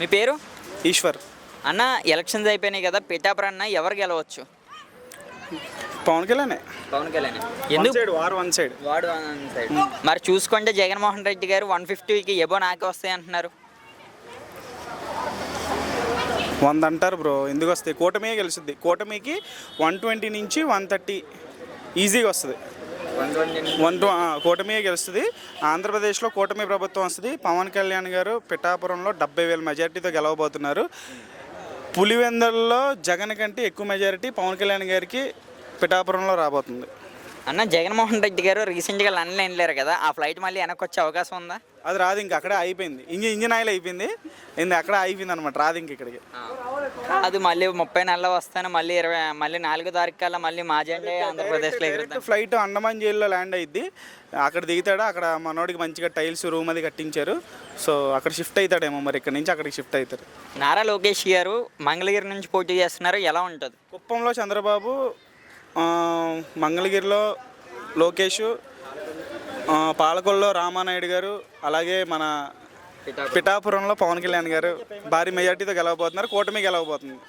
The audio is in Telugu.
మీ పేరు? ఈశ్వర్. అన్న ఎలక్షన్స్ అయిపోయినాయి కదా పిఠాపురం అన్న ఎవరు గెలవచ్చు? పవన్ కళ్యాణ్ పవన్ కళ్యాణ్ ఎందుకు? వన్ సైడ్ వాడు వన్ సైడ్ మరి చూసుకుంటే జగన్మోహన్ రెడ్డి గారు వన్ ఫిఫ్టీకి ఎబో నాకే వస్తాయి అంటున్నారు. వంద అంటారు బ్రో ఎందుకు వస్తాయి? కూటమి గెలుస్తుంది. కూటమికి వన్ ట్వంటీ నుంచి వన్ థర్టీ ఈజీగా వస్తుంది. వన్ టూ కూటమి గెలుస్తుంది. ఆంధ్రప్రదేశ్లో కూటమి ప్రభుత్వం వస్తుంది. పవన్ కళ్యాణ్ గారు పిఠాపురంలో డెబ్బై వేల మెజారిటీతో గెలవబోతున్నారు. పులివెందల్లో జగన్ కంటే ఎక్కువ మెజారిటీ పవన్ కళ్యాణ్ గారికి పిఠాపురంలో రాబోతుంది. అన్న జగన్మోహన్ రెడ్డి గారు రీసెంట్గా లండన్ వెళ్ళారు కదా ఆ ఫ్లైట్ మళ్ళీ వెనక్కి వచ్చే అవకాశం ఉందా? అది రాదు ఇంక అక్కడే అయిపోయింది. ఇంజన్ ఇంజిన్ ఆయిల్ అయిపోయింది. ఇంది అక్కడ అయిపోయింది అనమాట రాదు ఇంక ఇక్కడికి. అది మళ్ళీ ముప్పై నెలలు వస్తాను మళ్ళీ ఇరవై మళ్ళీ నాలుగో తారీఖు కల్లా మళ్ళీ మాజెండే ఆంధ్రప్రదేశ్లో ఎగురుతాం ఫ్లైట్ అండమాన్ జైల్లో ల్యాండ్ అయ్యిద్ది అక్కడ దిగుతాడు అక్కడ మనోడికి మంచిగా టైల్స్ రూమ్ అది కట్టించారు. సో అక్కడ షిఫ్ట్ అవుతాడేమో మరి ఇక్కడ నుంచి అక్కడికి షిఫ్ట్ అవుతారు నారా లోకేష్ గారు మంగళగిరి నుంచి పోటీ చేస్తున్నారు ఎలా ఉంటుంది? కుప్పంలో చంద్రబాబు మంగళగిరిలో లోకేష్ పాలకొల్లో రామానాయుడు గారు అలాగే మన పిఠాపురంలో పవన్ కళ్యాణ్ గారు భారీ మెజార్టీతో గెలవబోతున్నారు కూటమి గెలవబోతుంది.